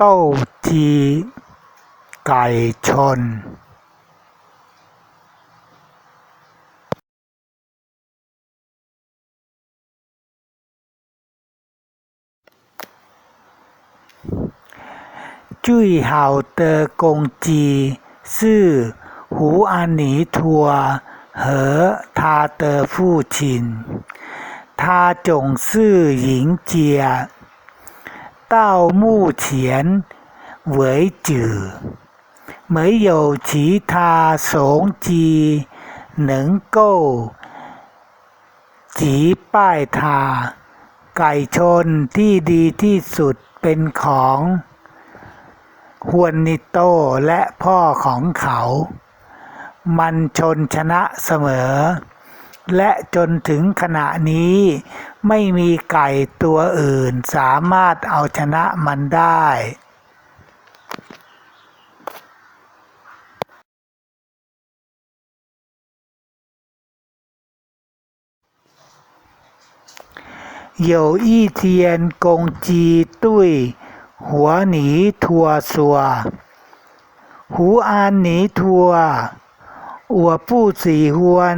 โต้จีไก่ชน 最好的公鸡是胡安妮托和他的父亲，他总是赢家。 到目前为止，没有其他雄鸡能够击败他。ไก่ชนที่ดีที่สุดเป็นของฮวนนิโตและพ่อของเขา มันชนชนะเสมอ และจนถึงขณะนี้ไม่มีไก่ตัวอื่นสามารถเอาชนะมันได้ เหยวอี้เทียนกงจีตุ้ย หัวหนีทัวสัว หูอานหนีทัว อัวผู้สีหวน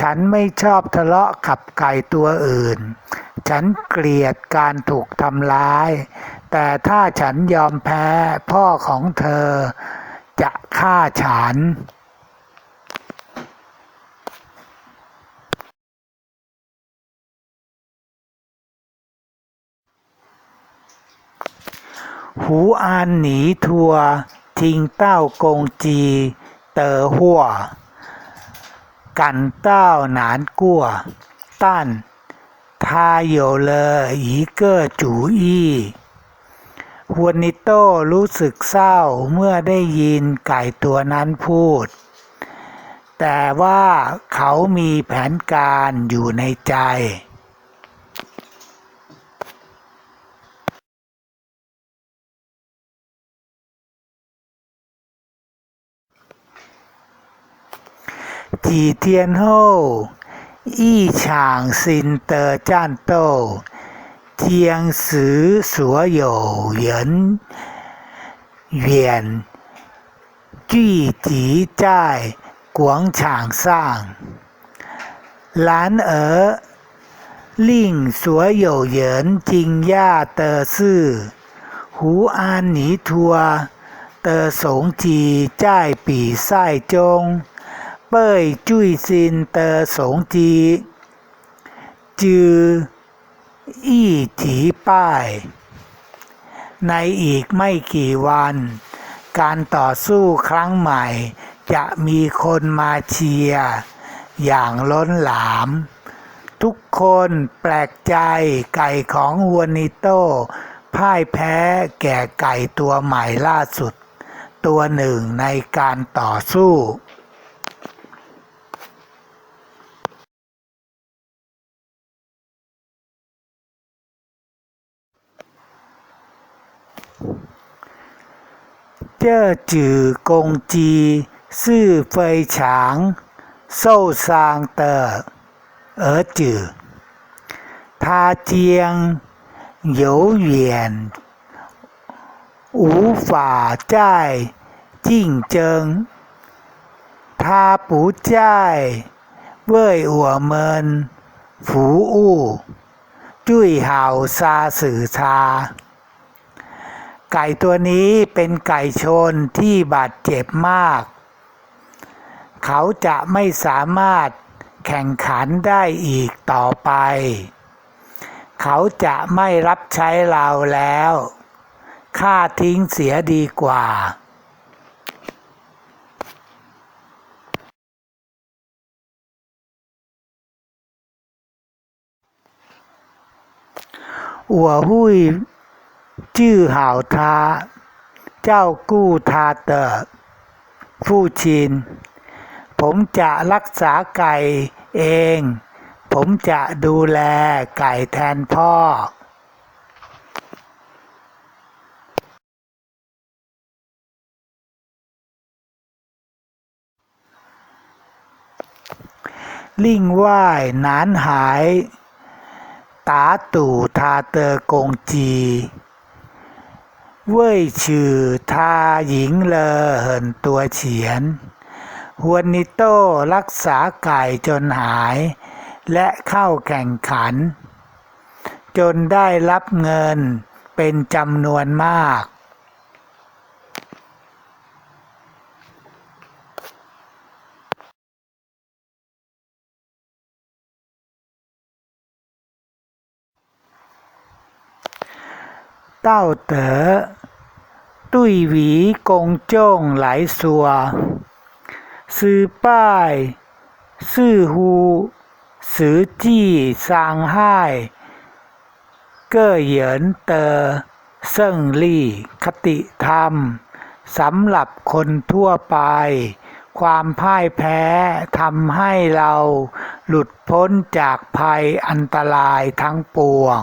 ฉันไม่ชอบทะเลาะขับไก่ตัวอื่น ฉันเกลียดการถูกทำร้าย แต่ถ้าฉันยอมแพ้พ่อของเธอจะฆ่าฉันหูอานหนีทัว ทิงเต้ากงจี เตอหัว 感到难过，但他有了一个主意。ฮวนนิโต้รู้สึกเศร้าเมื่อได้ยินไก่ตัวนั้นพูด แต่ว่าเขามีแผนการอยู่ในใจ 几天后，一场新的战斗将使所有人员聚集在广场上。然而，令所有人惊讶的是，胡安尼托的雄鸡在比赛中 เป้ยจุยซินเตอร์สงจีจืออี้ถีป้าย ในอีกไม่กี่วัน การต่อสู้ครั้งใหม่ จะมีคนมาเชียร์อย่างล้นหลาม ทุกคนแปลกใจไก่ของฮวนิโต้พ่ายแพ้แก่ไก่ตัวใหม่ล่าสุด ตัวหนึ่งในการต่อสู้ เจ้อจื่อกงจีซื่อเฟยฉางโซ่ซางเตอเอ๋อจื่อทาเจียงเหยวเหวียนอูฝ่าจ้ายจิ้งเจิงาปูจ้ายเว่อัวเมิน ฝูอู้จุ้ยเห่าซาสื่อชา ไก่ตัวนี้เป็นไก่ชนที่บาดเจ็บมาก เขาจะไม่สามารถแข่งขันได้อีกต่อไป เขาจะไม่รับใช้เราแล้วฆ่าทิ้งเสียดีกว่าโอ้โห ชื่อหาวท้า เจ้ากู้ทาเตอผู้ชิน ผมจะรักษาไก่เอง ผมจะดูแลไก่แทนพ่อลิ่งไหว้นานหาย ตาตู่ทาเตอกงจี เว่ยชื่อทาหญิงเลอเหินตัวเฉียนฮวนนิโต้รักษาไก่จนหาย และเข้าแข่งขัน จนได้รับเงินเป็นจำนวนมาก เต้าเต๋อตุ้ยหวีกงจ้งไหลสัว ซื้อป้าย ซื่อฮูสือจี้ซางไห้เก้อเหยินเตอเซิ่งลี่คติธรรมสำหรับคนทั่วไป ความพ่ายแพ้ทำให้เราหลุดพ้นจากภัยอันตรายทั้งปวง